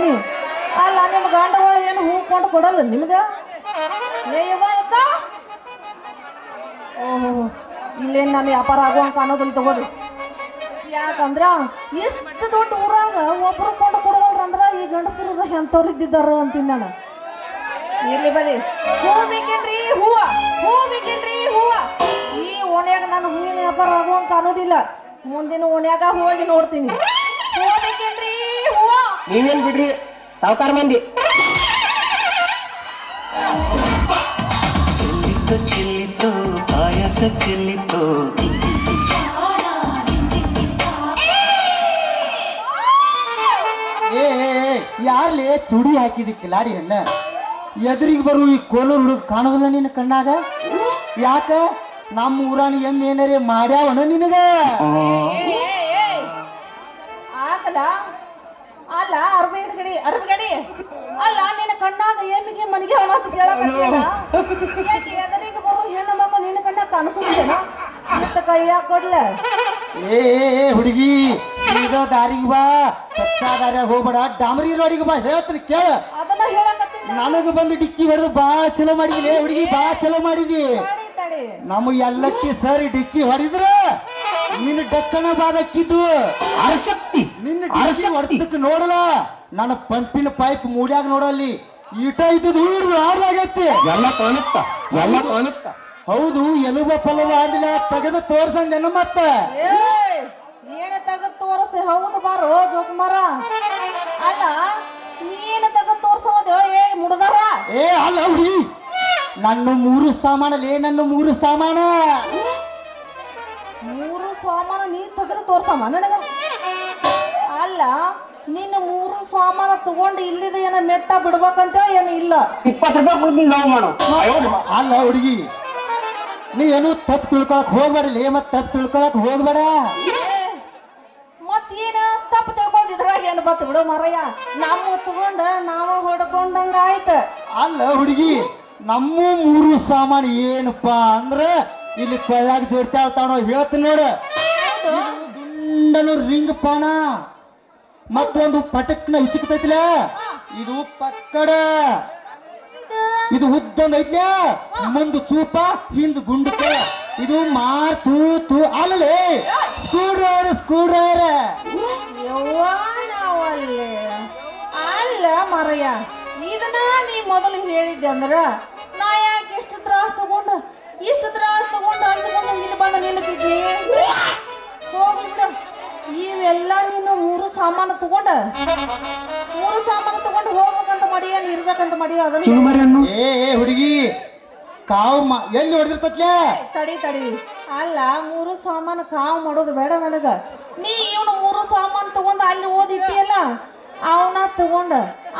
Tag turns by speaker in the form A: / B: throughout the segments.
A: ಅಂತೀನಿ ಅಲ್ಲ ನಿಮ್ಮ ಗಂಡಗಳು ಏನು ಹೂ ಕೊಂಡು ಕೊಡಲ್ಲ ನಿಮ್ಗೆ? ಓಹೋ, ಇಲ್ಲೇನು ನಾನು ವ್ಯಾಪಾರ ಆಗುವಂಗೆ ಕಾಣೋದಿಲ್ಲ ತಗೋರಿ ಯಾಕಂದ್ರ ಎಷ್ಟು ದೊಡ್ಡ ಊರಾಗ ಒಬ್ರು ಕೊಂಡು ಕೊಡವಲ್ರ ಅಂದ್ರ ಈ ಗಂಡಸರು ಎಂಥವ್ರು ಇದ್ದಿದ್ದಾರ ಅಂತೀನಿ ನಾನು. ಇಲ್ಲಿ ಬರೀ ಹೂ ಬೇಕೇನ್ರಿ? ಹೂವ. ಹೂ ಬೇಕೇನ್ರಿ? ಹೂವ. ಈ ಓಣ್ಯಾಗ ನಾನು ಹೂವಿನ ವ್ಯಾಪಾರ ಆಗುವಂತ ಅನ್ನೋದಿಲ್ಲ. ಮುಂದಿನ ಓಣ್ಯಾಗ ಹೋಗಿ ನೋಡ್ತೀನಿ.
B: ನೀವೇನ್ ಬಿಡ್ರಿ? ಸಾವುಕಾರ ಮಂದಿ.
C: ಚೆಲ್ಲಿತು ಚೆಲ್ಲಿತು ಪಾಯಸ ಚೆಲ್ಲಿತು.
D: ಏ ಯಾರ್ಲೇ ಚುಡಿ ಹಾಕಿದಿ ಕಿಲಾಡಿ ಹೆಣ್ಣ ಎದುರಿಗೆ ಬರು ಈ ಕೋಲೂರು ಹುಡುಗ ಕಾಣೋದಿಲ್ಲ ನಿನ್ನ ಕಣ್ಣಾಗ? ಯಾಕ? ನಮ್ಮ ಊರಾನ ಎಮ್ಮೆ ಏನಾರೇ ಮಾಡ್ಯಾವನ ನಿನಗ?
A: ಯಾಕೆ ಎದರಿಗೆ ಬರೋ ಹೆಣ್ಣು ಮಗ ನಿನ್ನ ಕಣ್ಣಾಗ ಕಾಣಿಸೋದಿಲ್ಲ ಮತ್ತ ಕೈಯಾಗ ಕೊಡ್ಲೆ?
D: ಏ ಹುಡುಗಿ ಈಗ ದಾರಿಗೆ ಬಾ. ಕಚ್ಚಾ ದಾರ್ಯಾಗ ಹೋಗ್ಬೇಡ. ಡಾಮರಿ ರೋಡಿಗೆ ಬಾ. ಹೇಳ್ತೀನಿ ಕೇಳ.
A: ಅದನ್ನ ಹೇಳಕತ್ತೀನಿ
D: ನನಗ ಬಂದು ಡಿಕ್ಕಿ ಹೊಡೆದು ಬಾ. ಚಲೋ ಮಾಡಿದಿ. ಹುಡುಗಿ ಬಾ. ಚಲೋ ಮಾಡಿದಿ.
A: ತಡಿ ತಡಿ.
D: ನಮ್ಮ ಎಲ್ಲಕ್ಕಿ ಸರಿ ಡಿಕ್ಕಿ ಹೊಡೆದ್ರ ನಿನ್ನ ಡಕ್ಕಣ ಬಾದಕ್ಕಿದ್ದು
B: ಅರಸಕ್ತಿ
D: ನಿನ್ನ ಡಿಕ್ಕಿ ಹೊಡೆದಕ್ಕೆ ನೋಡಲ್ಲ. ನನ್ನ ಪಂಪಿನ ಪೈಪ್ ಮೂಡ್ಯಾಗ ನೋಡಲ್ಲಿ. ಈಟ ಇದ್ದದ್ದು ಹಿಡಿದು ಆಡಾಗೈತಿ
B: ಎಲ್ಲ ಕಾಣುತ್ತ? ಎಲ್ಲ ಕಾಣುತ್ತ?
D: ಹೌದು ಎಲುಬ ಫಲವ ಆದಿಲ್ಲ ತೆಗೆದು ತೋರ್ಸಂದೇನ ಮತ್ತ
A: ಏಯ್! ಏನ ತೆಗೆದು ತೋರಿಸ್ದೆ ಹೌದು ಬಾರೋ ಜೋಕುಮಾರ ಅಲ್ಲ ನೀನು ತೆಗೆದು ತೋರ್ಸೋದು ಏ ಮುಡದಾರ.
D: ಏ ಅಲ್ಲ ಹುಡಿ. ನನ್ನ ಮೂರು ಸಾಮಾನಲ್ಲಿ ನನ್ನ ಮೂರು ಸಾಮಾನ?
A: ಮೂರು ಸಾಮಾನು ನೀ ತೆಗೆದು ತೋರ್ಸಮ್ಮ ನನಗ. ಅಲ್ಲ ನಿನ್ನ ಮೂರು ಸಾಮಾನು ತಗೊಂಡು ಇಲ್ಲಿದ ಏನ ಮೆಟ್ಟ ಬಿಡ್ಬೇಕಂತ ಏನು ಇಲ್ಲ.
B: ಇಪ್ಪತ್ತು ರೂಪಾಯಿ ಕೊಡ್ತೀನಿ ನಾವು ಮಾಡೋ.
D: ಅಲ್ಲ ಹುಡುಗಿ ನೀ ಏನು ತಪ್ಪು ತಿಳ್ಕೊಳಕ್ ಹೋಗ್ಬೇಡಲಿ ಮತ್ ತಪ್ಪು ತಿಳ್ಕೊಳಕ್ ಹೋಗ್ಬೇಡ.
A: ಮತ್ತೇನ ತಪ್ಪು ತಿಳ್ಕೊಂಡ್ ಇದ್ರಾಗ ಏನು ಬತ್ತು ಬಿಡು ಮರಯ್ಯ. ನಮ್ಮ ತಗೊಂಡ ನಾವ ಹೊಡ್ಕೊಂಡಂಗ ಆಯ್ತು.
D: ಅಲ್ಲ ಹುಡುಗಿ ನಮ್ಮ ಮೂರು ಸಾಮಾನು ಏನಪ್ಪಾ ಅಂದ್ರ ಇಲ್ಲಿ ಕೊಳ್ಳಾಗ ಜೋಡ್ತಾ ತಾಣೋ ಹೇಳ್ತೀನಿ ನೋಡು. ದುಂಡನು ರಿಂಗ್ ಪಾಣ. ಮತ್ತೊಂದು ಪಟಕ್ನ ಹಿಚಕ್ತೈತಿಲ ಇದು ಪಕ್ಕಡ. ಇದು ಉದ್ದೊಂದು ಐತ್ಲ? ಮುಂದು ಚೂಪ, ಹಿಂದ್ ಗುಂಡಕ ಇದು ಮಾರ್ ತೂ ತೂ. ಅಲ್ಲಲೇ ಸ್ಕೂಡ್ರ ಡ್ರೈವರ್ ಸ್ಕ್ರೂ ಡ್ರೈವರ್
A: ಯವ್ವ ನಾವಲ್ಲಿ? ಅಲ್ಲ ಮರಯ್ಯ, ಇದನ್ನ ನೀ ಮೊದಲು ಹೇಳಿದ್ದೆ ಅಂದ್ರ ನಾ ಯಾಕೆ ಇಷ್ಟು ತ್ರಾಸ ತಗೊಂಡು, ಇಷ್ಟು ತ್ರಾಸ ತಗೊಂಡು ಹಂಚ್ಕೊಂಡು ಇಲ್ಲಿ ಬಂದು ನಿಲ್ತಿದ್ನಿ ಹೋಗ್ಲಿ ಬಿಡು. ಇವೆಲ್ಲ ನೀನು ಮೂರು ಸಾಮಾನು ತಗೊಂಡ ಮೂರು ಸಾಮಾನು ತಗೊಂಡು ಹೋಗ್ಬೇಕಂತ ಮಾಡಿ ಏನು ಇರ್ಬೇಕಂತ ಮಾಡಿ ಅದನ್ನ
B: ಚುರುಮರಿಯನ್ನು
D: ಏ ಏ ಹುಡುಗಿ ಕಾವು ಮಾ ಎಲ್ಲಿ ಹೊಡೆದಿರ್ತತ್ಲೆ?
A: ತಡಿ ತಡಿ. ಅಲ್ಲ ಮೂರು ಸಾಮಾನು ಕಾವು ಮಾಡೋದು ಬೇಡ ನನಗ. ನೀ ಇವನು ಮೂರು ಸಾಮಾನು ತಗೊಂಡು ಅಲ್ಲಿ ಓದಿಟ್ಟಿಯಲ್ಲ ಅವನ ತಗೊಂಡ.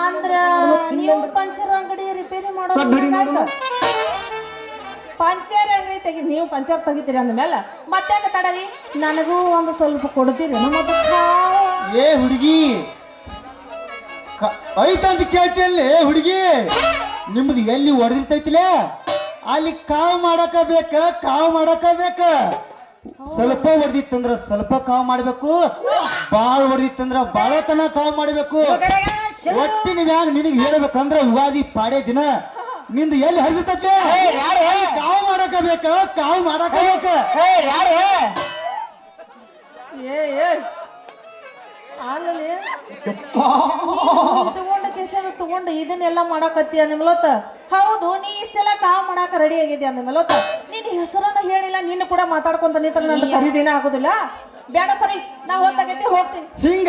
A: ಅಂದ್ರ ನೀವು ಪಂಚರ್ ಅಂಗಡಿ ರಿಪೇರಿ
B: ನೋಡು.
A: ಮಾಡೋದು ಪಂಚರ್ ಅಂಗಡಿ ತೆಗಿ ನೀವು ಪಂಚರ್ ತೆಗಿತೀರಿ ಅಂದ್ಮೇಲೆ ಮತ್ತೆ ತಡರಿ? ನನಗೂ ಒಂದು ಸ್ವಲ್ಪ ಕೊಡ್ತೀರಿ.
D: ಏ ಹುಡುಗಿ ಐತಂತ ಕೇಳ್ತಿಯಲ್ಲಿ ಹುಡುಗಿ? ನಿಮ್ದು ಎಲ್ಲಿ ಹೊಡೆದಿರ್ತೈತಿಲೆ ಅಲ್ಲಿ ಕಾವು ಮಾಡಕ ಬೇಕ ಕಾವು ಮಾಡಕ ಬೇಕ? ಸ್ವಲ್ಪ ಹೊಡೆದಿತ್ತಂದ್ರ ಸ್ವಲ್ಪ ಕಾವು ಮಾಡ್ಬೇಕು ಬಾಳ ಹೊಡೆದಿತ್ತಂದ್ರ ಬಾಳತನ ಕಾವು ಮಾಡ್ಬೇಕು. ಒಟ್ಟಿನ ಮ್ಯಾಗ ನಿನಗೆ ಹೇಳ್ಬೇಕಂದ್ರ ಯುಗಾದಿ ಪಾಡೇ ದಿನ. ನಿಂದು ಎಲ್ಲಿ ಹರಿದಿರ್ತೈತೆ? ಅಲ್ಲಿ ಕಾವು ಮಾಡಕ ಬೇಕ ಕಾವು ಮಾಡಕ ಬೇಕ.
A: ಏ ಏ ಆಮೇಲೆ ತಗೊಂಡ ತಗೊಂಡು ಇದನ್ನೆಲ್ಲ ಮಾಡಾಕತ್ತಿ ಅಂದ್ಮೇಲೊತ್ತ ಹೌದು ನೀ ಇಷ್ಟೆಲ್ಲ ಕಾವು ಮಾಡಾಕ ರೆಡಿ ಆಗಿದೆ ಮೇಲೋತ ನಿನ್ನ ಹೆಸರನ್ನ ಹೇಳಿಲ್ಲ ನಿನ್ನ ಕೂಡ ಮಾತಾಡ್ಕೊಂತ ನಿಂತರ ನನ್ನ ಖರೀದಿನ ಆಗೋದಿಲ್ಲ? ಬೇಡ ಸರಿ ನಾ ಹೊತ್ತಾಗೈತಿ ಹೋಗ್ತೀನಿ.
D: ಹಿಂಗ?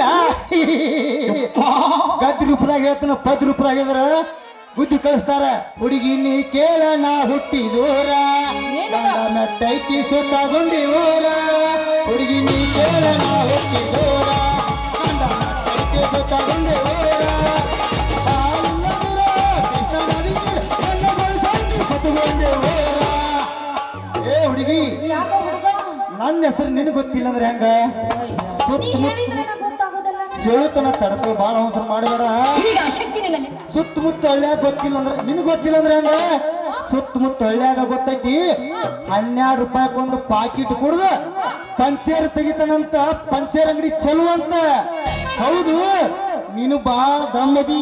D: ಗದ್ದಿ ರೂಪದಾಗ ಹೇಳ್ತಾನ ಪದ್ ರೂಪದಾಗ ಹೇಳಿದ್ರ? ಬುದ್ಧಿ ಕಳಿಸ್ತಾರ ಹುಡುಗಿ ನೀ ಕೇಳ ನಾ ಹುಟ್ಟಿ ದೂರ. ಗಂಡ ಮೆಟ್ಟೈತಿ ಸುತ್ತ ಗುಂಡಿ ಊರ. ಹುಡುಗಿ ನೀ ಕೇಳ ನಾ ಹುಟ್ಟಿ ದೂರ. ಗಂಡ ಮೆಟ್ಟೈತಿ ಸುತ್ತ ಗುಂಡಿ ಊರ. ಏ ಹುಡುಗಿ ನನ್ನ ಹೆಸರು ನಿನಗೆ ಗೊತ್ತಿಲ್ಲ ಅಂದ್ರೆ ಹೆಂಗ? ಸುತ್ತಮುತ್ತ
A: ಹೇಳಿದ್ರೆ
D: ತಡಕ ಬಾಳ ಅವಸರ ಮಾಡಬೇಡ. ಸುತ್ತಮುತ್ತ ಹಳ್ಳ್ಯಾಗ ಗೊತ್ತಿಲ್ಲ ಅಂದ್ರೆ ನಿನಗೆ ಗೊತ್ತಿಲ್ಲ ಅಂದ್ರೆ ಹಂಗ? ಸುತ್ತಮುತ್ತ ಹಳ್ಳ್ಯಾಗ ಗೊತ್ತೈತಿ ಹನ್ನೆರಡು ರೂಪಾಯಿಗೊಂದು ಪಾಕಿಟ್ ಕುಡ್ದು ಪಂಚೇರ್ ತೆಗಿತಾನಂತ ಪಂಚೇರ್ ಅಂಗಡಿ ಚಲು ಅಂತ. ಹೌದು ನೀನು ಬಾಳ ದಮ್ಮದಿ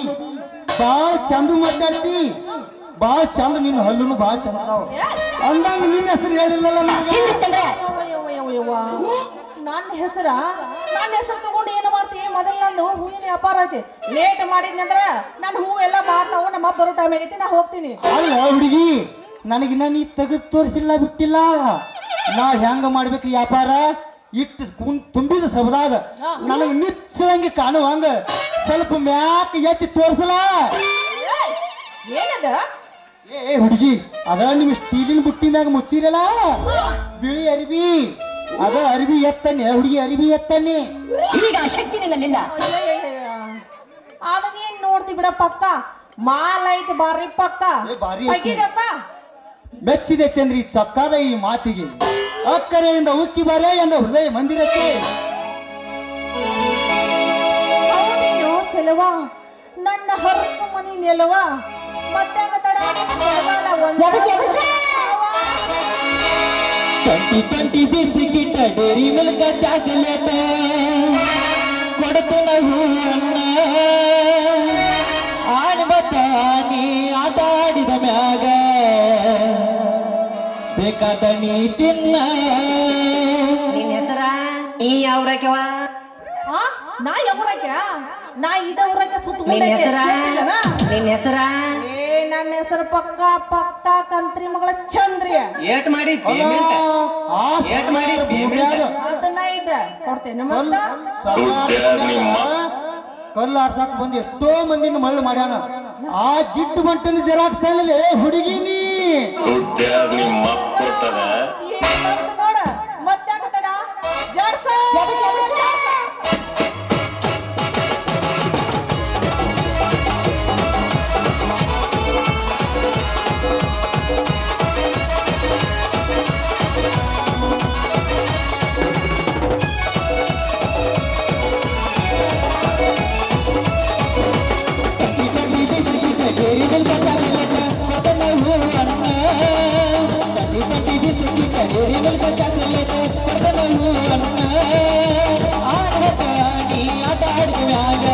D: ಬಾಳ ಚಂದ ಮಾತಾಡ್ತಿ ಬಾಳ ಚಂದ ನಿನ್ನ ಹಲ್ಲುನು ಬಾಳ ಚಂದ. ಅಂದಂಗ ನಿನ್ನ ಹೆಸರು ಹೇಳಿಲ್ಲಲ್ಲ
A: ನನ್ನ ಹೆಸರ ನನ್ನ ಹೆಸರು ತಗೊಂಡು ಏನು ಮೊದಲ ನಂದು ಹೂವಿನ ವ್ಯಾಪಾರ ಐತಿ. ಲೇಟ್ ಮಾಡಿದ್ನಂದ್ರ ನಾನು ಹೂ ಎಲ್ಲ ಮಾಡ್ತಾವು ನಮ್ಮ ಬರೋ ಟೈಮ್ ಆಗೈತಿ ನಾ ಹೋಗ್ತೀನಿ.
D: ಅಲ್ಲ ಹುಡುಗಿ ನನಗಿನ್ನ ನೀ ತೆಗೆದು ತೋರಿಸಿಲ್ಲ ಬಿಟ್ಟಿಲ್ಲ. ನಾ ಹೆಂಗ ಮಾಡ್ಬೇಕು ವ್ಯಾಪಾರ? ಇಟ್ಟು ಕುಂ- ತುಂಬಿದ ಸಬದಾಗ ನನಗೆ ನಿಚ್ಚಂಗೆ ಕಾಣುವಂಗ ಸ್ವಲ್ಪ ಮ್ಯಾಕ್ ಎತ್ತಿ ತೋರಿಸಲ.
A: ಏನದ?
D: ಏ ಹುಡುಗಿ ಅದ ನಿಮ್ ಸ್ಟೀಲಿನ ಬುಟ್ಟಿ ಮ್ಯಾಗ ಮುಚ್ಚಿರಲ್ಲ? ಬಿಳಿ ಅರಿಬಿ ಅದ ಅರಿವಿ ಎತ್ತನೆ ಹುಡುಗಿ ಅರಿವಿ ಎತ್ತನೆ.
B: ಈಗ ಆ ಶಕ್ತಿ ನಿನ್ನಲ್ಲಿಲ್ಲ.
A: ಅದನ್ನೇನ್ ನೀನ್ ನೋಡ್ತಿ ಬಿಡ ಪಕ್ಕ. ಮಾಲ್ ಐತಿ ಬಾರಿ ಪಕ್ಕ.
D: ಏ, ಬಾರಿ ಐತಿ. ಮೆಚ್ಚಿದೆ ಚಂದ್ರಿ ಚಕ್ಕದ ಈ ಮಾತಿಗೆ. ಅಕ್ಕರೆಯಿಂದ ಉಕ್ಕಿ ಬರೇ ಎಂದ ಹೃದಯ ಮಂದಿರಕ್ಕೆ.
A: ಚೆಲುವ? ನನ್ನ ಹೊರಕು ಮನಿ ನೆಲವ? ಮತ್ತೆ ತಡ ಒಂದ-
E: ಟ್ವೆಂಟಿ ಟ್ವೆಂಟಿ ಬಿಸಿಕಿಟ್ಟ ಡೇರಿ ಮಿಲ್ಕ ಚಾಕ್ಲೇಟ್. ಕೊಡ್ತೇನೆ ಹೂವನ್ನ ಆಣ ನೀ ಆಟ ಆಡಿದ ಮ್ಯಾಗ. ಬೇಕಾದ ನೀ ತಿನ್ನ.
B: ನಿನ್ನ ಹೆಸರ? ನೀ ಯಾವ್ರಕ್ಯವ
A: ಆ? ನಾ ಯಾವ್ರಾಕ್ಯ ನಾ ಇದ ಊರಾಗ ಸುತ್ತ
B: ನಿನ್ನ ಹೆಸರ? ನಿನ್ನ ಹೆಸರ?
A: ನನ್ನ ಹೆಸರು ಪಕ್ಕ ಪಕ್ಕ ಕಂತ್ರಿ ಮಗಳ ಚಂದ್ರಿ.
B: ಏಟ್ ಮಾಡಿ ಏಟ್
A: ಅದನ್ನ ಇದ ಕೊಡ್ತೇನೆ.
D: ಕಲ್ಲು
A: ಮತ್ತ?
D: ಆರ್ಸಾಕ್ ಬಂದು ಎಷ್ಟೋ ಮಂದಿನ ಮಳ್ಳು ಮಾಡ್ಯಾನ. ಆ ಗಿಟ್ಟು ಬಂಟನ ಜೆರಾಕ್ಸ್ ಅಲ್ಲಿ ಹುಡುಗಿ ನೀ!
C: ನಿಮ್ಮ ಕೊಟ್ಟದ
A: ನೋಡ. ಮತ್ತಾಗ ತಡ ಜಾಡ್ಸು.
E: ஆடி ஆட்டாடுவாங்க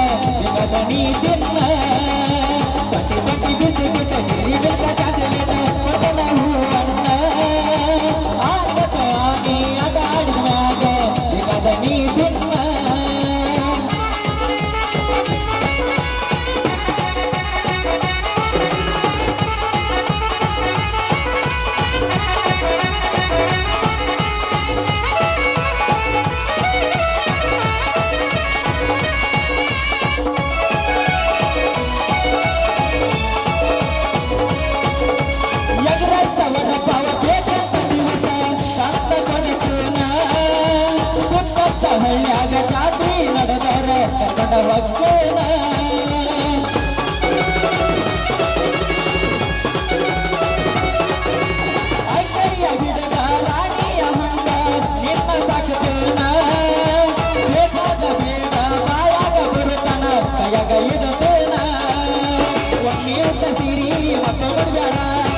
E: ಹಳ್ಳ್ಯಾಗ ಜಾತ್ರೆ ನಡೆದರೆ ಕನ್ನಡ ಒಕ್ಕೇನ ಐಕರಿಯ ಗಿಡದ ರಾಣಿಯ ಹಂಗ ನಿನ್ನ ಸಾಕತೇನ ಬೇಕಾದ ಬೇಡ ಬಾಯಾಗ ಮತ್ತೊಂದು ಬೇಡ